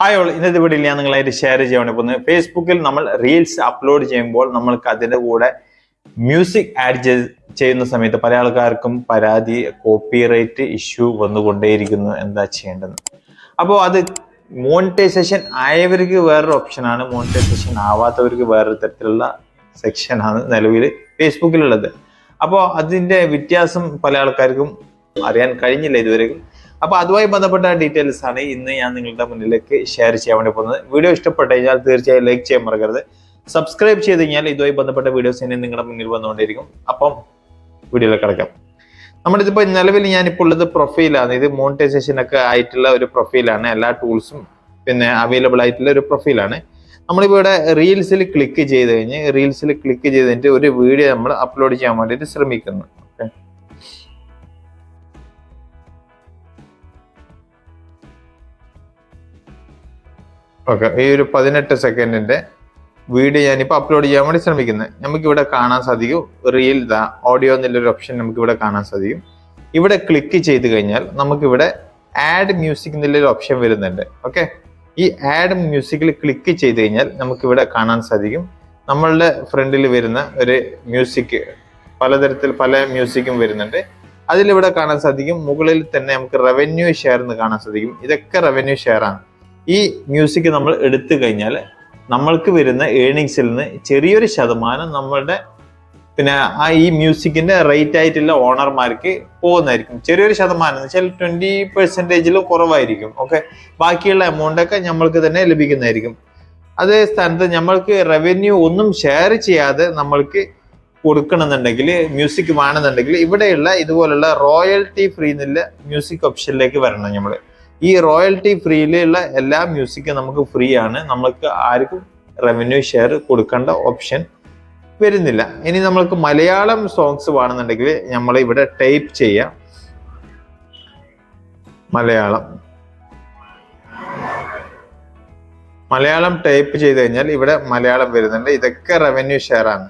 Hi all ഇന്നത്തെ വീഡിയോയിൽ ഞാൻ നിങ്ങളായിട്ട് ഷെയർ ചെയ്യാൻ പോകുന്നത് ഫേസ്ബുക്കിൽ നമ്മൾ റീൽസ് അപ്ലോഡ് ചെയ്യുമ്പോൾ നമ്മൾക്ക് അതിന്റെ കൂടെ മ്യൂസിക് ആഡ് ചെയ്യുന്ന സമയത്ത് പല ആൾക്കാർക്കും പരാതി കോപ്പിറൈറ്റ് ഇഷ്യൂ വന്നുകൊണ്ടേയിരിക്കുന്നു എന്താ ചെയ്യേണ്ടത്. അപ്പോൾ അത് മോണിറ്റൈസേഷൻ ആയവർക്ക് വേറൊരു ഓപ്ഷനാണ് മോണിറ്റൈസേഷൻ ആവാത്തവർക്ക് വേറൊരു തരത്തിലുള്ള സെക്ഷനാണ് നിലവിൽ ഫേസ്ബുക്കിലുള്ളത് അപ്പോൾ അതിന്റെ വ്യത്യാസം പല ആൾക്കാർക്കും അറിയാൻ കഴിഞ്ഞില്ല ഇതുവരെയും. അപ്പൊ അതുമായി ബന്ധപ്പെട്ട ഡീറ്റെയിൽസ് ആണ് ഇന്ന് ഞാൻ നിങ്ങളുടെ മുന്നിലേക്ക് ഷെയർ ചെയ്യാൻ വേണ്ടി പോകുന്നത്. വീഡിയോ ഇഷ്ടപ്പെട്ടു കഴിഞ്ഞാൽ തീർച്ചയായും ലൈക്ക് ചെയ്യാൻ മറക്കരുത്. സബ്സ്ക്രൈബ് ചെയ്ത് കഴിഞ്ഞാൽ ഇതുമായി ബന്ധപ്പെട്ട വീഡിയോസ് ഇനി നിങ്ങളുടെ മുന്നിൽ വന്നുകൊണ്ടിരിക്കും അപ്പം വീഡിയോയിൽ കിടക്കാം. നമ്മുടെ ഇതിപ്പോ നിലവിൽ ഞാനിപ്പോൾ ഉള്ളത് പ്രൊഫൈലാണ് ഇത് മോണിറ്റൈസേഷൻ ഒക്കെ ആയിട്ടുള്ള ഒരു പ്രൊഫൈലാണ് എല്ലാ ടൂൾസും പിന്നെ അവൈലബിൾ ആയിട്ടുള്ള ഒരു പ്രൊഫൈലാണ് നമ്മളിപ്പോൾ ഇവിടെ റീൽസിൽ ക്ലിക്ക് ചെയ്ത് കഴിഞ്ഞ് റീൽസിൽ ക്ലിക്ക് ചെയ്തിട്ട് ഒരു വീഡിയോ നമ്മൾ അപ്ലോഡ് ചെയ്യാൻ വേണ്ടിയിട്ട് ശ്രമിക്കുന്നു. ഓക്കെ ഈ ഒരു പതിനെട്ട് സെക്കൻഡിന്റെ വീഡിയോ ഞാനിപ്പോൾ അപ്ലോഡ് ചെയ്യാൻ വേണ്ടി ശ്രമിക്കുന്നത്. നമുക്ക് ഇവിടെ കാണാൻ സാധിക്കും. റീൽ ദാ ഓഡിയോ എന്നുള്ളൊരു ഓപ്ഷൻ നമുക്ക് ഇവിടെ കാണാൻ സാധിക്കും. ഇവിടെ ക്ലിക്ക് ചെയ്ത് കഴിഞ്ഞാൽ നമുക്കിവിടെ ആഡ് മ്യൂസിക് എന്നുള്ളൊരു ഓപ്ഷൻ വരുന്നുണ്ട്. ഓക്കെ? ഈ ആഡ് മ്യൂസിക്കിൽ ക്ലിക്ക് ചെയ്ത് കഴിഞ്ഞാൽ നമുക്കിവിടെ കാണാൻ സാധിക്കും. നമ്മളുടെ ഫ്രണ്ടിൽ വരുന്ന ഒരു മ്യൂസിക് പലതരത്തിൽ പല മ്യൂസിക്കും വരുന്നുണ്ട്. അതിലിവിടെ കാണാൻ സാധിക്കും. മുകളിൽ തന്നെ നമുക്ക് റവന്യൂ ഷെയർ എന്ന് കാണാൻ സാധിക്കും. ഇതൊക്കെ റവന്യൂ ഷെയർ ആണ്. ഈ മ്യൂസിക് നമ്മൾ എടുത്തു കഴിഞ്ഞാൽ നമ്മൾക്ക് വരുന്ന ഏണിങ്സിൽ നിന്ന് ചെറിയൊരു ശതമാനം നമ്മളുടെ പിന്നെ ആ ഈ മ്യൂസിക്കിന്റെ റേറ്റ് ആയിട്ടുള്ള ഓണർമാർക്ക് പോകുന്നതായിരിക്കും. ചെറിയൊരു ശതമാനം എന്ന് വെച്ചാൽ ട്വന്റി പെർസെന്റേജിലും കുറവായിരിക്കും. ഓക്കെ ബാക്കിയുള്ള എമൗണ്ട് ഒക്കെ നമ്മൾക്ക് തന്നെ ലഭിക്കുന്നതായിരിക്കും. അതേ സ്ഥാനത്ത് നമ്മൾക്ക് റവന്യൂ ഒന്നും ഷെയർ ചെയ്യാതെ നമ്മൾക്ക് കൊടുക്കണമെന്നുണ്ടെങ്കിൽ മ്യൂസിക് വേണമെന്നുണ്ടെങ്കിൽ ഇവിടെയുള്ള ഇതുപോലുള്ള റോയൽറ്റി ഫ്രീ എന്നുള്ള മ്യൂസിക് ഓപ്ഷനിലേക്ക് വരണം നമ്മൾ ഈ റോയൽറ്റി ഫ്രീയിലുള്ള എല്ലാ മ്യൂസിക്കും നമുക്ക് ഫ്രീ ആണ് നമുക്ക് ആർക്കും റവന്യൂ ഷെയർ കൊടുക്കേണ്ട ഓപ്ഷൻ വരുന്നില്ല. ഇനി നമ്മൾക്ക് മലയാളം സോങ്സ് വേണമെന്നുണ്ടെങ്കിൽ നമ്മൾ ഇവിടെ ടൈപ്പ് ചെയ്യാം. മലയാളം. മലയാളം ടൈപ്പ് ചെയ്ത് കഴിഞ്ഞാൽ ഇവിടെ മലയാളം വരുന്നുണ്ട്. ഇതൊക്കെ റവന്യൂ ഷെയർ ആണ്.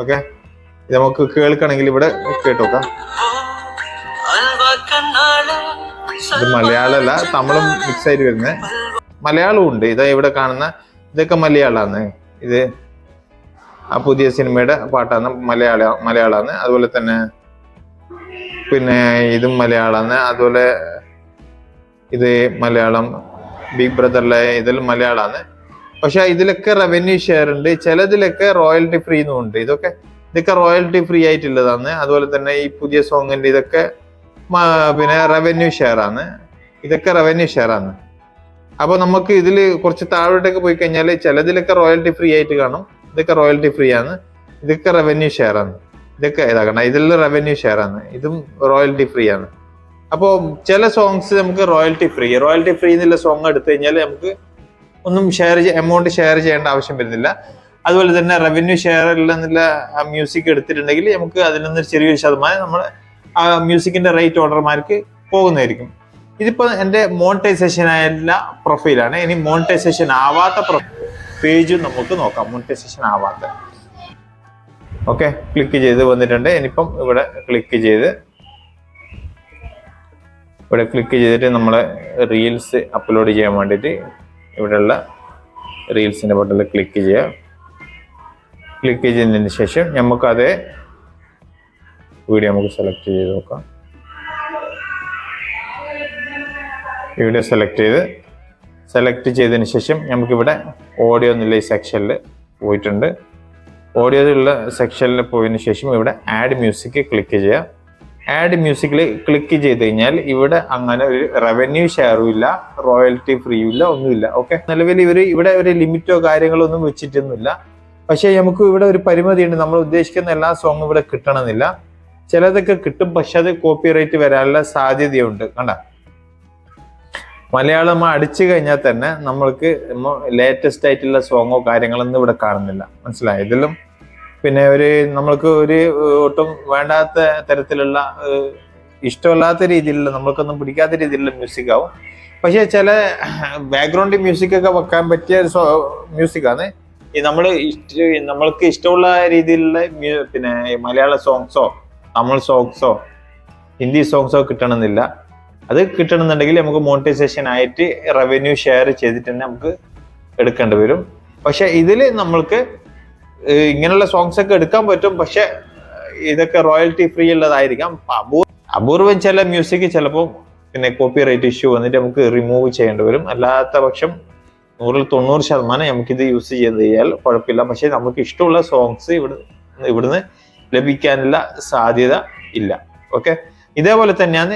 ഓക്കെ നമുക്ക് കേൾക്കണമെങ്കിൽ ഇവിടെ കേട്ടോക്കാം. ഇത് മലയാളമല്ല തമിഴും മിക്സ് ആയിട്ട് വരുന്നത് മലയാളവും ഉണ്ട്. ഇതാ ഇവിടെ കാണുന്ന ഇതൊക്കെ മലയാളമാണ് ഇത് ആ പുതിയ സിനിമയുടെ പാട്ടാണ് മലയാള മലയാളമാണ് അതുപോലെ തന്നെ പിന്നെ ഇതും മലയാളമാണ് അതുപോലെ ഇത് മലയാളം ബിഗ് ബ്രദറിലെ ഇതിൽ മലയാളമാണ് പക്ഷെ ഇതിലൊക്കെ റവന്യൂ ഷെയർ ഉണ്ട്. ചിലതിലൊക്കെ റോയൽറ്റി ഫ്രീ എന്നും ഉണ്ട്. ഇതൊക്കെ ഇതൊക്കെ റോയൽറ്റി ഫ്രീ ആയിട്ടുള്ളതാണ് അതുപോലെ തന്നെ ഈ പുതിയ സോങ്ങിന്റെ ഇതൊക്കെ പിന്നെ റവന്യൂ ഷെയർ ആണ്. ഇതൊക്കെ റവന്യൂ ഷെയർ ആണ്. അപ്പൊ നമുക്ക് ഇതിൽ കുറച്ച് താഴോട്ടേക്ക് പോയി കഴിഞ്ഞാൽ ചിലതിലൊക്കെ റോയൽറ്റി ഫ്രീ ആയിട്ട് കാണും. ഇതൊക്കെ റോയൽറ്റി ഫ്രീ ആണ്. ഇതൊക്കെ റവന്യൂ ഷെയർ ആണ്. ഇതൊക്കെ ഇതാക്കണം. ഇതിൽ റവന്യൂ ഷെയർ ആണ്. ഇതും റോയൽറ്റി ഫ്രീ ആണ്. അപ്പോൾ ചില സോങ്സ് നമുക്ക് റോയൽറ്റി ഫ്രീ റോയൽറ്റി ഫ്രീ എന്നുള്ള സോങ് എടുത്തു കഴിഞ്ഞാൽ നമുക്ക് ഒന്നും ഷെയർ എമൗണ്ട് ഷെയർ ചെയ്യേണ്ട ആവശ്യം വരുന്നില്ല. അതുപോലെ തന്നെ റവന്യൂ ഷെയർ എന്നുള്ള മ്യൂസിക് എടുത്തിട്ടുണ്ടെങ്കിൽ നമുക്ക് അതിൽ നിന്ന് ചെറിയൊരു ശതമാനം നമ്മൾ ആ മ്യൂസിക്കിന്റെ റേറ്റ് ഓർഡർമാർക്ക് പോകുന്നതായിരിക്കും. ഇതിപ്പോ എന്റെ മോണിറ്റൈസേഷൻ ആയുള്ള പ്രൊഫൈലാണ് ഇനി മോണിറ്റൈസേഷൻ ആവാത്ത പേജും നമുക്ക് നോക്കാം. മോണിറ്റൈസേഷൻ ആവാത്ത. ഓക്കെ ക്ലിക്ക് ചെയ്ത് വന്നിട്ടുണ്ട്. ഇനിയിപ്പം ഇവിടെ ക്ലിക്ക് ചെയ്ത് ഇവിടെ ക്ലിക്ക് ചെയ്തിട്ട് നമ്മൾ റീൽസ് അപ്ലോഡ് ചെയ്യാൻ വേണ്ടിയിട്ട് ഇവിടെയുള്ള റീൽസിന്റെ ബട്ടണിൽ ക്ലിക്ക് ചെയ്യുക. ക്ലിക്ക് ചെയ്തതിന് ശേഷം നമുക്ക് അതേ വീഡിയോ നമുക്ക് സെലക്ട് ചെയ്ത് നോക്കാം. വീഡിയോ സെലക്ട് ചെയ്ത് സെലക്ട് ചെയ്തതിന് ശേഷം നമുക്കിവിടെ ഓഡിയോ എന്നുള്ള ഈ സെക്ഷനിൽ പോയിട്ടുണ്ട്. ഓഡിയോയിലുള്ള സെക്ഷനിൽ പോയതിന് ശേഷം ഇവിടെ ആഡ് മ്യൂസിക് ക്ലിക്ക് ചെയ്യുക ആഡ് മ്യൂസിക്കിൽ ക്ലിക്ക് ചെയ്ത് കഴിഞ്ഞാൽ ഇവിടെ അങ്ങനെ ഒരു റവന്യൂ ഷെയറും ഇല്ല റോയൽറ്റി ഫ്രീയും ഇല്ല ഒന്നുമില്ല. ഓക്കെ നിലവിൽ ഇവർ ഇവിടെ ഒരു ലിമിറ്റോ കാര്യങ്ങളോ ഒന്നും വെച്ചിട്ടൊന്നുമില്ല. പക്ഷേ നമുക്ക് ഇവിടെ ഒരു പരിമിതിയുണ്ട്. നമ്മൾ ഉദ്ദേശിക്കുന്ന എല്ലാ സോങ്ങും ഇവിടെ കിട്ടണമെന്നില്ല. ചിലതൊക്കെ കിട്ടും പക്ഷെ അത് കോപ്പി റേറ്റ് വരാനുള്ള സാധ്യതയുണ്ട്. കണ്ട? മലയാളം അടിച്ചു കഴിഞ്ഞാൽ തന്നെ നമ്മൾക്ക് ലേറ്റസ്റ്റ് ആയിട്ടുള്ള സോങ്ങോ കാര്യങ്ങളൊന്നും ഇവിടെ കാണുന്നില്ല. മനസ്സിലായി? ഇതിലും പിന്നെ ഒരു നമ്മൾക്ക് ഒരു ഒട്ടും വേണ്ടാത്ത തരത്തിലുള്ള ഇഷ്ടമല്ലാത്ത രീതിയിലുള്ള നമ്മൾക്കൊന്നും പിടിക്കാത്ത രീതിയിലുള്ള മ്യൂസിക് ആവും. പക്ഷെ ചില ബാക്ക്ഗ്രൗണ്ട് മ്യൂസിക് ഒക്കെ വെക്കാൻ പറ്റിയ മ്യൂസിക് ആണ്. ഈ നമ്മൾ ഇഷ്ട നമ്മൾക്ക് ഇഷ്ടമുള്ള രീതിയിലുള്ള പിന്നെ മലയാള സോങ്സോ തമിഴ് സോങ്സോ ഹിന്ദി സോങ്സോ കിട്ടണമെന്നില്ല. അത് കിട്ടണമെന്നുണ്ടെങ്കിൽ നമുക്ക് മോണിറ്റൈസേഷൻ ആയിട്ട് റവന്യൂ ഷെയർ ചെയ്തിട്ട് തന്നെ നമുക്ക് എടുക്കേണ്ടി വരും. പക്ഷെ ഇതിൽ നമ്മൾക്ക് ഇങ്ങനെയുള്ള സോങ്സ് ഒക്കെ എടുക്കാൻ പറ്റും. പക്ഷെ ഇതൊക്കെ റോയൽറ്റി ഫ്രീ ഉള്ളതായിരിക്കാം. അപൂർ- അപൂർവം ചില മ്യൂസിക് ചിലപ്പോൾ പിന്നെ കോപ്പി റൈറ്റ് ഇഷ്യൂ വന്നിട്ട് നമുക്ക് റിമൂവ് ചെയ്യേണ്ടി വരും. അല്ലാത്ത പക്ഷം നൂറിൽ തൊണ്ണൂറ് ശതമാനം നമുക്കിത് യൂസ് ചെയ്ത് കഴിഞ്ഞാൽ കുഴപ്പമില്ല. പക്ഷെ നമുക്ക് ഇഷ്ടമുള്ള സോങ്സ് ഇവിടെ ഇവിടുന്ന് ലഭിക്കാനുള്ള സാധ്യത ഇല്ല. ഓക്കെ ഇതേപോലെ തന്നെയാണ്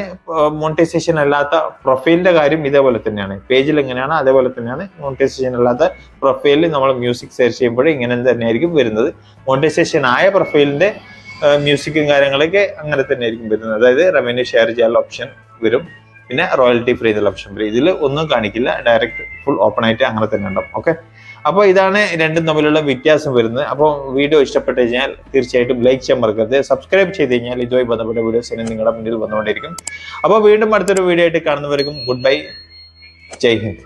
മോണിറ്റൈസേഷൻ അല്ലാത്ത പ്രൊഫൈലിന്റെ കാര്യം ഇതേപോലെ തന്നെയാണ്. പേജിൽ എങ്ങനെയാണ് അതേപോലെ തന്നെയാണ് മോണിറ്റൈസേഷൻ അല്ലാത്ത പ്രൊഫൈലിൽ നമ്മൾ മ്യൂസിക് സെർച്ച് ചെയ്യുമ്പോൾ ഇങ്ങനെ തന്നെയായിരിക്കും വരുന്നത്. മോണിറ്റൈസേഷൻ ആയ പ്രൊഫൈലിന്റെ മ്യൂസിക്കും കാര്യങ്ങളൊക്കെ അങ്ങനെ തന്നെയായിരിക്കും വരുന്നത്. അതായത് റവന്യൂ ഷെയർ ചെയ്യാനുള്ള ഓപ്ഷൻ വരും. പിന്നെ റോയൽറ്റി ഫ്രീ എന്നുള്ള ഓപ്ഷൻ വരും. ഇതിൽ ഒന്നും കാണിക്കില്ല. ഡയറക്റ്റ് ഫുൾ ഓപ്പൺ ആയിട്ട് അങ്ങനെ തന്നെ ഉണ്ടാവും. ഓക്കെ അപ്പോൾ ഇതാണ് രണ്ടും തമ്മിലുള്ള വ്യത്യാസം വരുന്നത്. അപ്പോൾ വീഡിയോ ഇഷ്ടപ്പെട്ട് കഴിഞ്ഞാൽ തീർച്ചയായിട്ടും ലൈക്ക് ചെയ്യാൻ മറക്കരുത്. സബ്സ്ക്രൈബ് ചെയ്ത് കഴിഞ്ഞാൽ ഇതുമായി ബന്ധപ്പെട്ട വീഡിയോസ് ഇനി നിങ്ങളുടെ മുന്നിൽ വന്നുകൊണ്ടിരിക്കും. അപ്പോൾ വീണ്ടും അടുത്തൊരു വീഡിയോ ആയിട്ട് കാണുന്നവർക്കും ഗുഡ് ബൈ ജയ് ഹിന്ദ്.